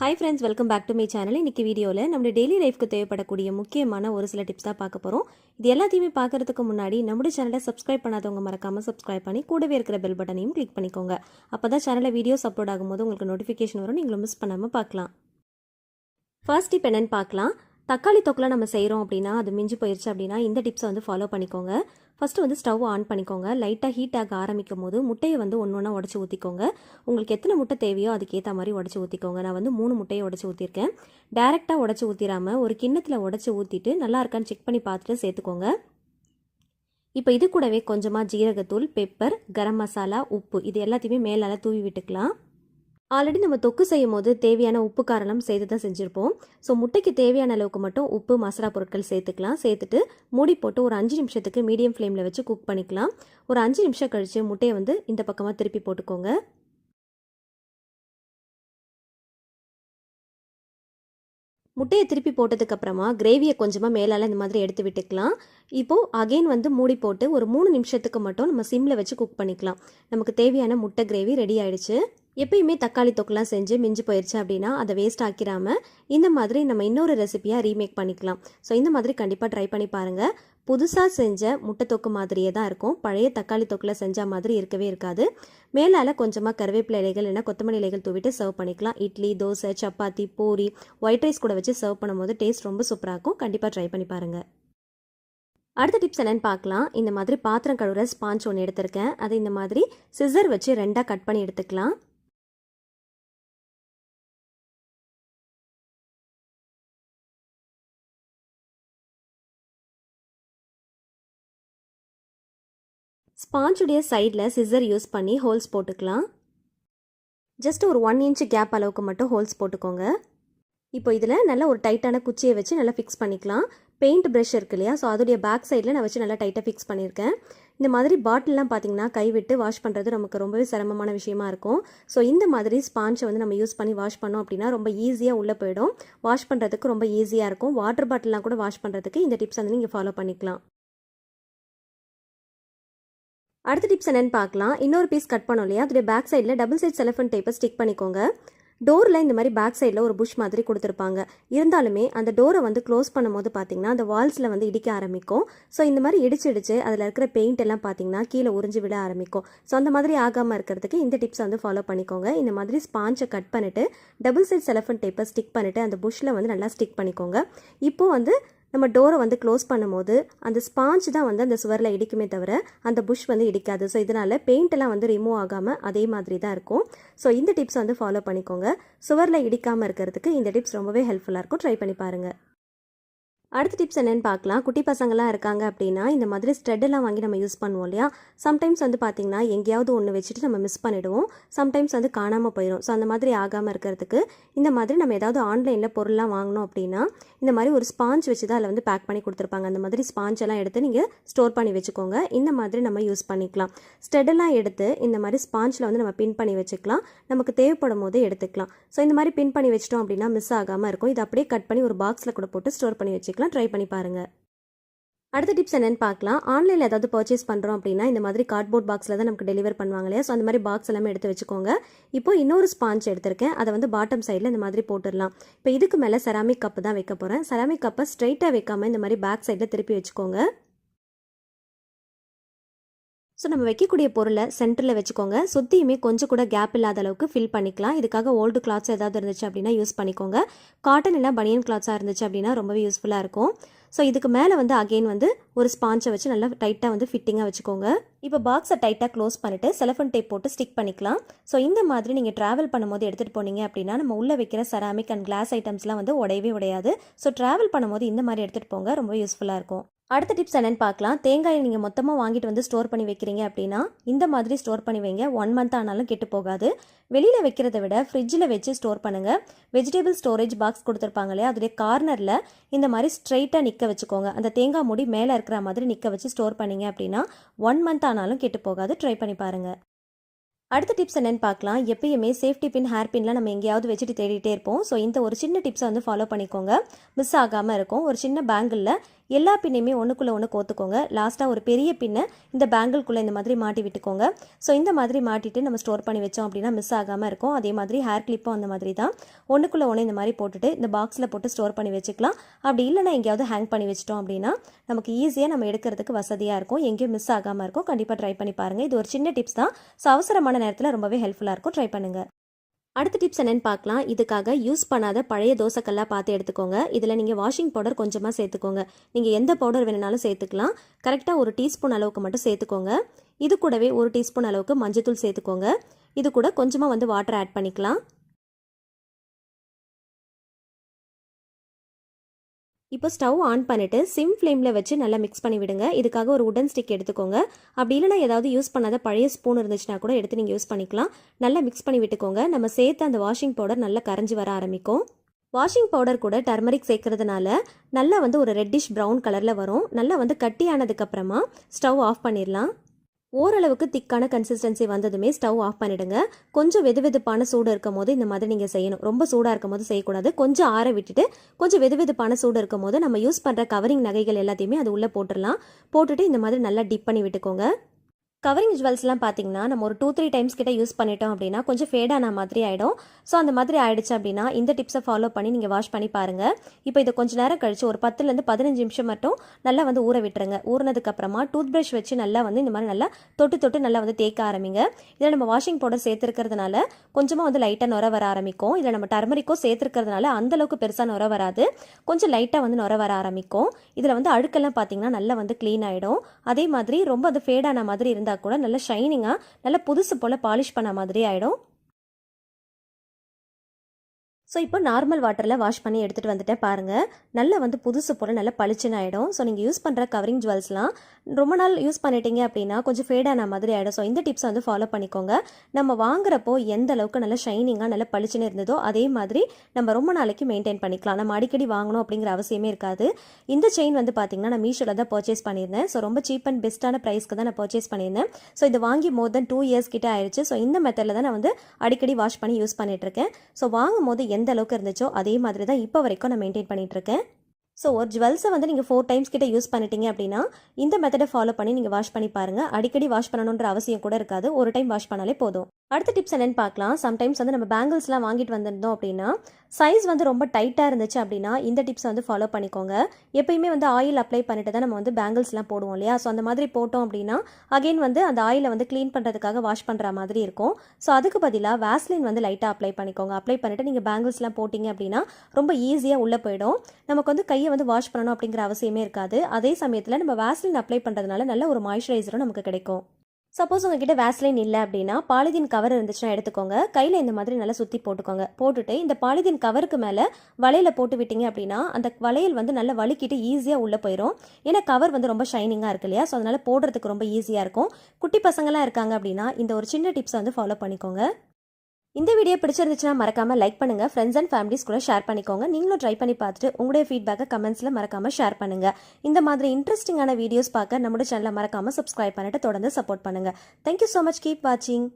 Hi friends welcome back to my channel இன்றைக்கி வீடியோவில் நம்மளுடைய டெய்லி லைஃப்க்கு தேவைப்படக்கூடிய முக்கியமான ஒரு சில டிப்ஸ் தான் பார்க்க போகிறோம் இது எல்லாத்தையுமே பார்க்கறதுக்கு முன்னாடி நம்மளுடைய சேனலை சப்ஸ்கிரைப் பண்ணாதவங்க மறக்காமல் சப்ஸ்கிரைப் பண்ணி கூடவே இருக்கிற பெல் பட்டனையும் கிளிக் பண்ணிக்கோங்க. அப்போ தான் சேனலில் வீடியோஸ் அப்லோட் ஆகும்போது உங்களுக்கு நோட்டிஃபிகேஷன் வரும். நீங்களும் மிஸ் பண்ணாமல் பார்க்கலாம். ஃபர்ஸ்ட் டிப் என்னென்னு பார்க்கலாம். தக்காளி தொக்கில் நம்ம செய்கிறோம் அப்படின்னா அது மிஞ்சி போயிடுச்சு அப்படின்னா இந்த டிப்ஸை வந்து ஃபாலோ பண்ணிக்கோங்க. ஃபஸ்ட்டு வந்து ஸ்டவ் ஆன் பண்ணிக்கோங்க. லைட்டாக ஹீட் ஆக ஆரம்பிக்கும் போது முட்டையை வந்து ஒன்று ஒன்றா உடச்சி ஊற்றிக்கோங்க உங்களுக்கு எத்தனை முட்டை தேவையோ அதுக்கேற்ற மாதிரி உடச்சி ஊற்றிக்கோங்க நான் வந்து மூணு முட்டையை உடச்சி ஊற்றிருக்கேன் டேரெக்டாக உடச்சி ஊற்றிடாமல் ஒரு கிண்ணத்தில் உடச்சி ஊற்றிட்டு நல்லா இருக்கான்னு செக் பண்ணி பார்த்துட்டு சேர்த்துக்கோங்க. இப்போ இது கூடவே கொஞ்சமாக ஜீரகத்தூள் பெப்பர் கரம் மசாலா உப்பு இது எல்லாத்தையுமே மேலால் தூவி விட்டுக்கலாம். ஆல்ரெடி நம்ம தொக்கு செய்யும் போது தேவையான உப்பு காரணம் சேர்த்து தான் செஞ்சுருப்போம். ஸோ முட்டைக்கு தேவையான அளவுக்கு மட்டும் உப்பு மசாலா பொருட்கள் சேர்த்துக்கலாம். சேர்த்துட்டு மூடி போட்டு ஒரு அஞ்சு நிமிஷத்துக்கு மீடியம் ஃப்ளேமில் வச்சு குக் பண்ணிக்கலாம். ஒரு அஞ்சு நிமிஷம் கழித்து முட்டையை வந்து இந்த பக்கமாக திருப்பி போட்டுக்கோங்க. முட்டையை திருப்பி போட்டதுக்கப்புறமா கிரேவியை கொஞ்சமாக மேலால் இந்த மாதிரி எடுத்து விட்டுக்கலாம். இப்போது அகெயின் வந்து மூடி போட்டு ஒரு மூணு நிமிஷத்துக்கு மட்டும் நம்ம சிம்மில் வச்சு குக் பண்ணிக்கலாம். நமக்கு தேவையான முட்டை கிரேவி ரெடி ஆயிடுச்சு. எப்பயுமே தக்காளி தொக்கெல்லாம் செஞ்சு மிஞ்சி போயிடுச்சு அப்படின்னா அதை வேஸ்ட் ஆக்கிராமல் இந்த மாதிரி நம்ம இன்னொரு ரெசிபியாக ரீமேக் பண்ணிக்கலாம். ஸோ இந்த மாதிரி கண்டிப்பாக ட்ரை பண்ணி பாருங்கள் புதுசாக செஞ்ச முட்டை தொக்கு மாதிரியே தான் இருக்கும். பழைய தக்காளி தொக்கில் செஞ்ச மாதிரி இருக்கவே இருக்காது. மேலால் கொஞ்சமாக கருவேப்பிலை இலைகள் இல்லைன்னா கொத்தமல்லி இலைகள் தூவிட்டு சர்வ் பண்ணிக்கலாம். இட்லி தோசை சப்பாத்தி பூரி ஒயிட் ரைஸ் கூட வச்சு சர்வ் பண்ணும்போது டேஸ்ட் ரொம்ப சூப்பராக இருக்கும். கண்டிப்பாக ட்ரை பண்ணி பாருங்கள் அடுத்த டிப்ஸ் என்னென்னு பார்க்கலாம். இந்த மாதிரி பாத்திரம் கழுவுற ஸ்பாஞ்ச் ஒன்று எடுத்திருக்கேன். அதை இந்த மாதிரி சிசர் வச்சு ரெண்டாக கட் பண்ணி எடுத்துக்கலாம். ஸ்பாஞ்சுடைய சைடில் சிசர் யூஸ் பண்ணி ஹோல்ஸ் போட்டுக்கலாம். ஜஸ்ட் ஒரு ஒன் இன்ச் கேப் அளவுக்கு மட்டும் ஹோல்ஸ் போட்டுக்கோங்க. இப்போ இதில் நல்ல ஒரு டைட்டான குச்சியை வச்சு நல்லா ஃபிக்ஸ் பண்ணிக்கலாம். பெயிண்ட் ப்ரஷ் இருக்கு இல்லையா? ஸோ அதோடைய பேக் சைடில் நான் வச்சு நல்லா டைட்டாக ஃபிக்ஸ் பண்ணியிருக்கேன். இந்த மாதிரி பாட்டிலெலாம் பார்த்தீங்கன்னா கைவிட்டு வாஷ் பண்ணுறது நமக்கு ரொம்பவே சிரமமான விஷயமா இருக்கும். ஸோ இந்த மாதிரி ஸ்பாஞ்சை வந்து நம்ம யூஸ் பண்ணி வாஷ் பண்ணோம் அப்படின்னா ரொம்ப ஈஸியாக உள்ளே போயிடும். வாஷ் பண்ணுறதுக்கு ரொம்ப ஈஸியாக இருக்கும். வாட்டர் பாட்டிலாம் கூட வாஷ் பண்ணுறதுக்கு இந்த டிப்ஸ் வந்து நீங்கள் ஃபாலோ பண்ணிக்கலாம். அடுத்த டிப்ஸ் என்னென்னு பார்க்கலாம். இன்னொரு பீஸ் கட் பண்ணோம் இல்லையா? அதோடைய பேக் சைடில் டபுள் சைட் செலஃபன் டேப்பை ஸ்டிக் பண்ணிக்கோங்க. டோரில் இந்த மாதிரி பேக் சைடில் ஒரு புஷ் மாதிரி கொடுத்துருப்பாங்க. இருந்தாலுமே அந்த டோரை வந்து க்ளோஸ் பண்ணும்போது பார்த்தீங்கன்னா அந்த வால்ஸில் வந்து இடிக்க ஆரம்பிக்கும். ஸோ இந்த மாதிரி இடிச்சு இடிச்சு அதில் இருக்கிற பெயிண்ட் எல்லாம் பார்த்தீங்கன்னா கீழே உறிஞ்சு விட ஆரம்பிக்கும். ஸோ அந்த மாதிரி ஆகாமல் இருக்கிறதுக்கு இந்த டிப்ஸை வந்து ஃபாலோ பண்ணிக்கோங்க. இந்த மாதிரி ஸ்பாஞ்சை கட் பண்ணிவிட்டு டபுள் சைட் செலஃபன் டேப்பை ஸ்டிக் பண்ணிவிட்டு அந்த புஷ்ஷில் வந்து நல்லா ஸ்டிக் பண்ணிக்கோங்க. இப்போது வந்து நம்ம டோரை வந்து க்ளோஸ் பண்ணும்போது அந்த ஸ்பாஞ்ச் தான் வந்து அந்த சுவரில் இடிக்குமே தவிர அந்த புஷ் வந்து இடிக்காது. ஸோ இதனால் பெயிண்டெல்லாம் வந்து ரிமூவ் ஆகாமல் அதே மாதிரி தான் இருக்கும். ஸோ இந்த டிப்ஸ் வந்து ஃபாலோ பண்ணிக்கோங்க. சுவரில் இடிக்காமல் இருக்கிறதுக்கு இந்த டிப்ஸ் ரொம்பவே ஹெல்ப்ஃபுல்லாக இருக்கும். ட்ரை பண்ணி பாருங்கள் அடுத்த டிப்ஸ் என்னென்னு பார்க்கலாம். குட்டி பசங்களாம் இருக்காங்க அப்படின்னா இந்த மாதிரி ஸ்ட்ரெட்டெல்லாம் வாங்கி நம்ம யூஸ் பண்ணுவோம் இல்லையா? சம்டைம்ஸ் வந்து பார்த்திங்கன்னா எங்கேயாவது ஒன்று வச்சுட்டு நம்ம மிஸ் பண்ணிவிடுவோம் சம்டைம்ஸ் வந்து காணாமல் போயிடும் ஸோ அந்த மாதிரி ஆகாமல் இருக்கிறதுக்கு இந்த மாதிரி நம்ம ஏதாவது ஆன்லைனில் பொருள்லாம் வாங்கினோம் அப்படின்னா இந்த மாதிரி ஒரு ஸ்பாஞ்ச் வச்சு தான் அதில் வந்து பேக் பண்ணி கொடுத்துருப்பாங்க. அந்த மாதிரி ஸ்பாஞ்ச் எல்லாம் எடுத்து நீங்கள் ஸ்டோர் பண்ணி வச்சுக்கோங்க. இந்த மாதிரி நம்ம யூஸ் பண்ணிக்கலாம். ஸ்டெடெல்லாம் எடுத்து இந்த மாதிரி ஸ்பாஞ்சில் வந்து நம்ம பின் பண்ணி வச்சுக்கலாம். நமக்கு தேவைப்படும் போது எடுத்துக்கலாம். ஸோ இந்த மாதிரி பின் பண்ணி வச்சிட்டோம் அப்படின்னா மிஸ் ஆகாமல் இருக்கும். இது அப்படியே கட் பண்ணி ஒரு பாக்ஸில் கூட போட்டு ஸ்டோர் பண்ணி வச்சுக்கலாம். ட்ரை பண்ணி பாருங்கள் அடுத்த டிப்ஸ் என்னென்னு பார்க்கலாம். ஆன்லைனில் ஏதாவது பர்ச்சேஸ் பண்ணுறோம் அப்படின்னா இந்த மாதிரி கார்ட்போர்ட் பாக்ஸில் தான் நமக்கு டெலிவர் பண்ணுவாங்க இல்லையா? ஸோ அந்த மாதிரி பாக்ஸ் எல்லாமே எடுத்து வச்சுக்கோங்க. இப்போ இன்னொரு ஸ்பாஞ்ச் எடுத்திருக்கேன். அதை வந்து பாட்டம் சைடில் இந்த மாதிரி போட்டுடலாம். இப்போ இதுக்கு மேலே செராமிக் கப்பு தான் வைக்க போகிறேன் செராமிக் கப்பை ஸ்ட்ரைட்டாக வைக்காமல் இந்த மாதிரி பேக் சைடில் திருப்பி வச்சுக்கோங்க. ஸோ நம்ம வைக்கக்கூடிய பொருளை சென்டரில் வச்சுக்கோங்க. சுற்றியுமே கொஞ்சம் கூட கேப் இல்லாத அளவுக்கு ஃபில் பண்ணிக்கலாம். இதுக்காக ஓல்டு கிளாத்ஸ் ஏதாவது இருந்துச்சு அப்படின்னா யூஸ் பண்ணிக்கோங்க. காட்டன் இல்லை பனியன் கிளாத்ஸாக இருந்துச்சு அப்படின்னா ரொம்பவே யூஸ்ஃபுல்லாக இருக்கும். ஸோ இதுக்கு மேலே வந்து அகெயின் வந்து ஒரு ஸ்பாஞ்சை வச்சு நல்லா டைட்டாக வந்து ஃபிட்டிங்காக வச்சுக்கோங்க. இப்போ பாக்ஸை டைட்டாக க்ளோஸ் பண்ணிவிட்டு செலஃபன் டேப் போட்டு ஸ்டிக் பண்ணிக்கலாம். ஸோ இந்த மாதிரி நீங்கள் ட்ராவல் பண்ணும்போது எடுத்துகிட்டு போனீங்க அப்படின்னா நம்ம உள்ளே வைக்கிற செராமிக் அண்ட் கிளாஸ் ஐட்டம்ஸ்லாம் வந்து உடையவே உடையாது. ஸோ ட்ராவல் பண்ணும்போது இந்த மாதிரி எடுத்துகிட்டு போங்க. ரொம்ப யூஸ்ஃபுல்லாக இருக்கும். அடுத்த டிப்ஸ் என்னென்னு பார்க்கலாம். தேங்காயை நீங்கள் மொத்தமாக வாங்கிட்டு வந்து ஸ்டோர் பண்ணி வைக்கிறீங்க அப்படின்னா இந்த மாதிரி ஸ்டோர் பண்ணி வைங்க. ஒன் மந்த் ஆனாலும் கெட்டு போகாது. வெளியில் வைக்கிறத விட ஃப்ரிட்ஜில் வச்சு ஸ்டோர் பண்ணுங்கள் வெஜிடபிள் ஸ்டோரேஜ் பாக்ஸ் கொடுத்துருப்பாங்க இல்லையா? அதோடைய கார்னரில் இந்த மாதிரி ஸ்ட்ரைட்டாக நிற்க வச்சுக்கோங்க. அந்த தேங்காய் மூடி மேலே இருக்கிற மாதிரி நிற்க வச்சு ஸ்டோர் பண்ணிங்க அப்படின்னா ஒன் மந்த் ஆனாலும் கெட்டு போகாது. ட்ரை பண்ணி பாருங்கள் அடுத்த டிப்ஸ் என்னென்னு பார்க்கலாம். எப்பயுமே சேஃப்டி பின் ஹேர் பின்லாம் நம்ம எங்கேயாவது வச்சுட்டு தேடிட்டே இருப்போம். ஸோ இந்த ஒரு சின்ன டிப்ஸை வந்து ஃபாலோ பண்ணிக்கோங்க. மிஸ் ஆகாமல் இருக்கும். ஒரு சின்ன பேங்கிளில் எல்லா பின்னையுமே ஒன்றுக்குள்ளே ஒன்று கோத்துக்கோங்க. லாஸ்ட்டாக ஒரு பெரிய பின்னை இந்த பேங்கிள்குள்ளே இந்த மாதிரி மாட்டி விட்டுக்கோங்க. ஸோ இந்த மாதிரி மாட்டிட்டு நம்ம ஸ்டோர் பண்ணி வச்சோம் அப்படின்னா மிஸ் ஆகாமல் இருக்கும். அதே மாதிரி ஹேர் கிளிப்பும் அந்த மாதிரி தான். ஒன்றுக்குள்ளே ஒன்று இந்த மாதிரி போட்டுட்டு இந்த பாக்ஸில் போட்டு ஸ்டோர் பண்ணி வச்சுக்கலாம். அப்படி இல்லைனா எங்கேயாவது ஹேங் பண்ணி வச்சிட்டோம் அப்படின்னா நமக்கு ஈஸியாக நம்ம எடுக்கிறதுக்கு வசதியாக இருக்கும். எங்கேயும் மிஸ் ஆகாமல் இருக்கும். கண்டிப்பாக ட்ரை பண்ணி பாருங்கள் இது ஒரு சின்ன டிப்ஸ் தான். ஸோ அவசரமான நேரத்தில் ரொம்பவே ஹெல்ப்ஃபுல்லாக இருக்கும். ட்ரை பண்ணுங்கள் அடுத்த டிப்ஸ் என்னன்னு பார்க்கலாம். இதுக்காக யூஸ் பண்ணாத பழைய தோசைக்கல்லாக பார்த்து எடுத்துக்கோங்க. இதில் நீங்கள் வாஷிங் பவுடர் கொஞ்சமாக சேர்த்துக்கோங்க. நீங்கள் எந்த பவுடர் வேணுனாலும் சேர்த்துக்கலாம். கரெக்டாக ஒரு டீஸ்பூன் அளவுக்கு மட்டும் சேர்த்துக்கோங்க. இது கூடவே ஒரு டீஸ்பூன் அளவுக்கு மஞ்சத்தூள் சேர்த்துக்கோங்க. இது கூட கொஞ்சமாக வந்து வாட்டர் ஆட் பண்ணிக்கலாம். இப்போ ஸ்டவ் ஆன் பண்ணிவிட்டு சிம் ஃப்ளேமில் வச்சு நல்லா மிக்ஸ் பண்ணி விடுங்க. இதுக்காக ஒரு உடன் ஸ்டிக் எடுத்துக்கோங்க. அப்படி இல்லைனா ஏதாவது யூஸ் பண்ணாத பழைய ஸ்பூன் இருந்துச்சுன்னா கூட எடுத்து நீங்கள் யூஸ் பண்ணிக்கலாம். நல்லா மிக்ஸ் பண்ணி விட்டுக்கோங்க. நம்ம சேர்த்து அந்த வாஷிங் பவுடர் நல்லா கரைஞ்சி வர ஆரம்பிக்கும். வாஷிங் பவுடர் கூட டர்மரிக் சேர்க்கறதுனால நல்லா வந்து ஒரு ரெட்டிஷ் ப்ரௌன் கலரில் வரும். நல்லா வந்து கட்டியானதுக்கப்புறமா ஸ்டவ் ஆஃப் பண்ணிடலாம் ஓரளவுக்கு திக்கான கன்சிஸ்டன்சி வந்ததுமே ஸ்டவ் ஆஃப் பண்ணிடுங்க. கொஞ்சம் வெது வெதுப்பான சூடு இருக்கும் போது இந்த மாதிரி நீங்கள் செய்யணும். ரொம்ப சூடாக இருக்கும் போது செய்யக்கூடாது. கொஞ்சம் ஆற விட்டுட்டு கொஞ்சம் வெது வெதுப்பான சூடு இருக்கும் போது நம்ம யூஸ் பண்ணுற கவரிங் நகைகள் எல்லாத்தையுமே அது உள்ளே போட்டுடலாம். போட்டுட்டு இந்த மாதிரி நல்லா டிப் பண்ணி விட்டுக்கோங்க. கவரிங் ஜுவல்ஸ்லாம் பார்த்தீங்கன்னா நம்ம ஒரு டூ த்ரீ டைம்ஸ் கிட்ட யூஸ் பண்ணிட்டோம் அப்படின்னா கொஞ்சம் ஃபேடான மாதிரி ஆகிடும் ஸோ அந்த மாதிரி ஆயிடுச்சு அப்படின்னா இந்த டிப்ஸை ஃபாலோ பண்ணி நீங்கள் வாஷ் பண்ணி பாருங்கள் இப்போ இதை கொஞ்சம் நேரம் கழிச்சு ஒரு பத்துலேருந்து பதினஞ்சு நிமிஷம் மட்டும் நல்லா வந்து ஊற விட்டுருங்க. ஊறினதுக்கப்புறமா டூத் ப்ரஷ் வச்சு நல்லா வந்து இந்த மாதிரி நல்லா தொட்டு தொட்டு நல்லா வந்து தேய்க்க ஆரம்பிங்க. இதில் நம்ம வாஷிங் பவுடர் சேர்த்துருக்கிறதுனால கொஞ்சமாக வந்து லைட்டாக நுர வர ஆரம்பிக்கும். இதில் நம்ம டர்மரிக்கோ சேர்த்துருக்கிறதுனால அந்தளவுக்கு பெருசாக நுர வராது. கொஞ்சம் லைட்டாக வந்து நுர வர ஆரம்பிக்கும். இதில் வந்து அழுக்கெல்லாம் பார்த்தீங்கன்னா நல்லா வந்து க்ளீன் ஆகிடும் அதே மாதிரி ரொம்ப அது ஃபேடான மாதிரி இருந்தால் கூட நல்லா ஷைனிங்காக நல்லா புதுசு போல் பாலிஷ் பண்ண மாதிரி ஆகிடும் ஸோ இப்போ நார்மல் வாட்டரில் வாஷ் பண்ணி எடுத்துகிட்டு வந்துட்டேன் பாருங்கள் நல்லா வந்து புதுசு போல் நல்லா பளிச்சுன்னு ஆகிடும் ஸோ நீங்கள் யூஸ் பண்ணுற கவரிங் ஜுவல்ஸ்லாம் ரொம்ப நாள் யூஸ் பண்ணிட்டீங்க அப்படின்னா கொஞ்சம் ஃபேடான மாதிரி ஆகிடும் ஸோ இந்த டிப்ஸை வந்து ஃபாலோ பண்ணிக்கோங்க. நம்ம வாங்குறப்போ எந்த அளவுக்கு நல்லா ஷைனிங்காக நல்லா பளிச்சுன்னு இருந்ததோ அதே மாதிரி நம்ம ரொம்ப நாளைக்கு மெயின்டைன் பண்ணிக்கலாம். நம்ம அடிக்கடி வாங்கணும் அப்படிங்கிற அவசியமே இருக்காது. இந்த செயின் வந்து பார்த்தீங்கன்னா நான் மீஷோவில் தான் பர்ச்சேஸ் பண்ணியிருந்தேன். ஸோ ரொம்ப சீப் அண்ட் பெஸ்ட்டான ப்ரைஸ்க்கு தான் நான் பர்ச்சேஸ் பண்ணியிருந்தேன். ஸோ இது வாங்கி மோர் தென் டூ இயர்ஸ் கிட்டே ஆயிடுச்சு. ஸோ இந்த மெத்தடில் தான் நான் வந்து அடிக்கடி வாஷ் பண்ணி யூஸ் பண்ணிட்டு இருக்கேன். ஸோ வாங்கும் போது எந்த அளவுக்கு இருந்துச்சோ அதே மாதிரி தான் இப்போ வரைக்கும் நான் மெயின்டைன் பண்ணிகிட்ருக்கேன் இருக்கேன். ஸோ ஒரு ஜுவல்ஸை வந்து நீங்கள் ஃபோர் டைம்ஸ் கிட்ட யூஸ் பண்ணிட்டீங்க அப்படின்னா இந்த மெத்தடை ஃபாலோ பண்ணி நீங்கள் வாஷ் பண்ணி பாருங்கள் அடிக்கடி வாஷ் பண்ணணுன்ற அவசியம் கூட இருக்காது. ஒரு டைம் வாஷ் பண்ணாலே போதும். அடுத்த டிப்ஸ் என்னென்னு பார்க்கலாம். சம்டைம்ஸ் வந்து நம்ம பேங்கிள்ஸ்லாம் வாங்கிட்டு வந்திருந்தோம் அப்படின்னா சைஸ் வந்து ரொம்ப டைட்டாக இருந்துச்சு அப்படின்னா இந்த டிப்ஸை வந்து ஃபாலோ பண்ணிக்கோங்க. எப்பயுமே வந்து ஆயில் அப்ளை பண்ணிட்டு தான் நம்ம வந்து பேங்கிள்ஸ்லாம் போடுவோம் இல்லையா? ஸோ அந்த மாதிரி போட்டோம் அப்படின்னா அகைன் வந்து அந்த ஆயிலை வந்து க்ளீன் பண்ணுறதுக்காக வாஷ் பண்ணுற மாதிரி இருக்கும். ஸோ அதுக்கு பதிலாக வேஸ்லின் வந்து லைட்டாக அப்ளை பண்ணிக்கோங்க. அப்ளை பண்ணிவிட்டு நீங்கள் பேங்கிள்ஸ்லாம் போட்டிங்க அப்படின்னா ரொம்ப ஈஸியாக உள்ளே போயிடும். நமக்கு வந்து கையை வந்து வாஷ் பண்ணணும் அப்படிங்கிற அவசியமே இருக்காது. அதே சமயத்தில் நம்ம வேஸ்லின் அப்ளை பண்ணுறதுனால நல்ல ஒரு மாய்ஸ்சரைசரும் நமக்கு கிடைக்கும். சப்போஸ் உங்ககிட்ட வேஸ்லைன் இல்லை அப்படின்னா பாலிதீன் கவர் இருந்துச்சுன்னா எடுத்துக்கோங்க. கையில் இந்த மாதிரி நல்லா சுற்றி போட்டுக்கோங்க. போட்டுட்டு இந்த பாலிதீன் கவருக்கு மேலே வலையில் போட்டு விட்டீங்க அப்படின்னா அந்த வளையல் வந்து நல்லா வலுக்கிட்டு ஈஸியாக உள்ளே போயிடும் ஏன்னா கவர் வந்து ரொம்ப ஷைனிங்காக இருக்கு இல்லையா? ஸோ அதனால் போடுறதுக்கு ரொம்ப ஈஸியாக இருக்கும். குட்டி பசங்களாம் இருக்காங்க அப்படின்னா இந்த ஒரு சின்ன டிப்ஸை வந்து ஃபாலோ பண்ணிக்கோங்க. இந்த வீடியோ பிடிச்சிருந்துச்சுன்னா மறக்காமல் லைக் பண்ணுங்கள் ஃப்ரெண்ட்ஸ் அண்ட் ஃபேமிலிஸ் கூட ஷேர் பண்ணிக்கோங்க. நீங்களும் ட்ரை பண்ணி பார்த்துட்டு உங்களுடைய ஃபீட்பேக்கை கமெண்ட்ஸில் மறக்காமல் ஷேர் பண்ணுங்கள் இந்த மாதிரி இன்ட்ரெஸ்டிங்கான வீடியோஸ் பார்க்க நம்மளோட சேனலை மறக்காமல் சப்ஸ்கிரைப் பண்ணிட்டு தொடர்ந்து சப்போர்ட் பண்ணுங்க. தேங்க்யூ ஸோ மச் கீப் வாட்சிங்